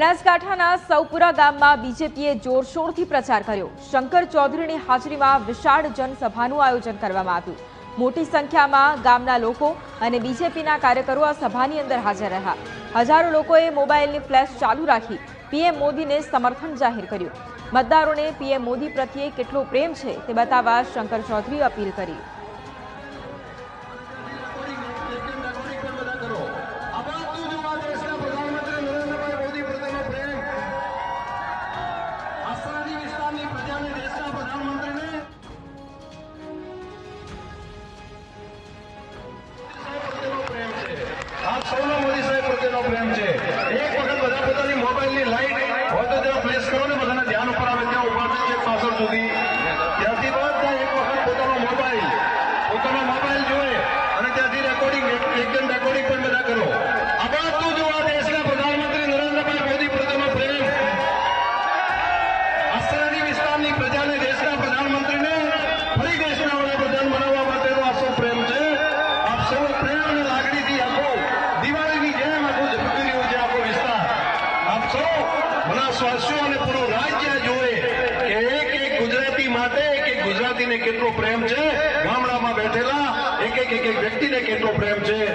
બનાસકાંઠાના સૌપુરા ગામમાં બીજેપીએ જોરશોરથી પ્રચાર કર્યો. શંકર ચૌધરીની હાજરીમાં વિશાળ જનસભાનું આયોજન કરવામાં આવ્યું. મોટી સંખ્યામાં ગામના લોકો અને બીજેપીના કાર્યકરો આ સભાની અંદર હાજર રહ્યા. હજારો લોકોએ મોબાઈલની ફ્લેશ ચાલુ રાખી પીએમ મોદીને સમર્થન જાહેર કર્યું. મતદારોને પીએમ મોદી પ્રત્યે કેટલો પ્રેમ છે તે બતાવવા શંકર ચૌધરીએ અપીલ કરી. સુધી. ત્યાંથી બધા એક વખત પોતાનો મોબાઈલ. પોતાનો મોબાઈલ જોવે અને ત્યાંથી રેકોર્ડિંગ એકદમ રેકોર્ડિંગ પણ બધા કરો. પ્રધાનમંત્રી નરેન્દ્રભાઈ દેશના પ્રધાનમંત્રીને ફરી બનાવવા માટેનો આ પ્રેમ છે. આપ સૌ પ્રેમ લાગણીથી આખો દિવાળીની જેમ આખું ઝબકી રહ્યું વિસ્તાર. આપ સૌ બનાસવાસીઓ અને પૂરું રાજ્ય જોવે કે એક એક ગુજરાતી માટે એક ગુજરાતીને કેટલો પ્રેમ છે? ગામડામાં બેઠેલા એક એક એક વ્યક્તિને કેટલો પ્રેમ છે?